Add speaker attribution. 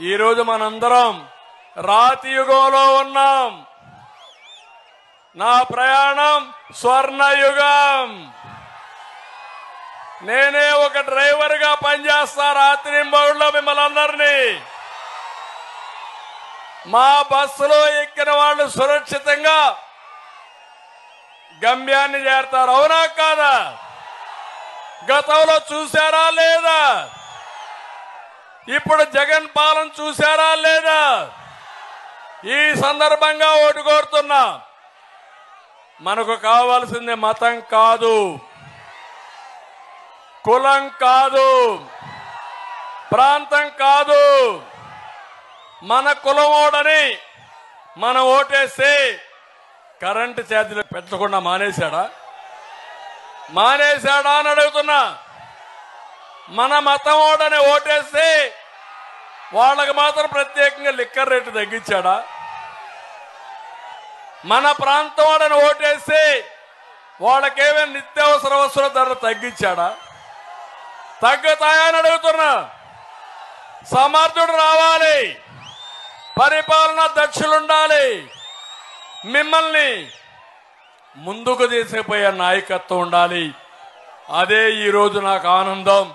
Speaker 1: ఈరోజు మనందరం రాతి యుగంలో ఉన్నాం. నా ప్రయాణం స్వర్ణయుగం. నేనే ఒక డ్రైవర్గా పనిచేస్తా రాత్రి బౌళ్ళలో మిమ్మల్ని అందరినీ. మా బస్సులో ఎక్కిన వాళ్ళు సురక్షితంగా గమ్యాన్ని చేరతారు. అవునా కాదా? గతంలో చూశారా లేదా? ఇప్పుడు జగన్ పాలన చూశారా లేదా? ఈ సందర్భంగా ఓటు కోరుతున్నా. మనకు కావాల్సింది మతం కాదు. కులం కాదు. ప్రాంతం కాదు. మన కులమోడని మనం ఓటేస్తే కరెంటు ఛార్జీలు పెట్టకుండా మానేశాడా? మానేశాడా అని అడుగుతున్నా. మన మతం ఓడని ఓటేస్తే వాళ్ళకి మాత్రం ప్రత్యేకంగా లిక్కర్ రేటు తగ్గించాడా? మన ప్రాంతం వాడని ఓటేస్తే వాళ్ళకేమైనా నిత్యావసర వస్తువుల ధర తగ్గించాడా? తగ్గుతాయని అడుగుతున్నా. సమర్థుడు రావాలి. పరిపాలన దక్షులుండాలి. మిమ్మల్ని ముందుకు తీసుకుపోయే నాయకత్వం ఉండాలి. అదే ఈరోజు నాకు ఆనందం.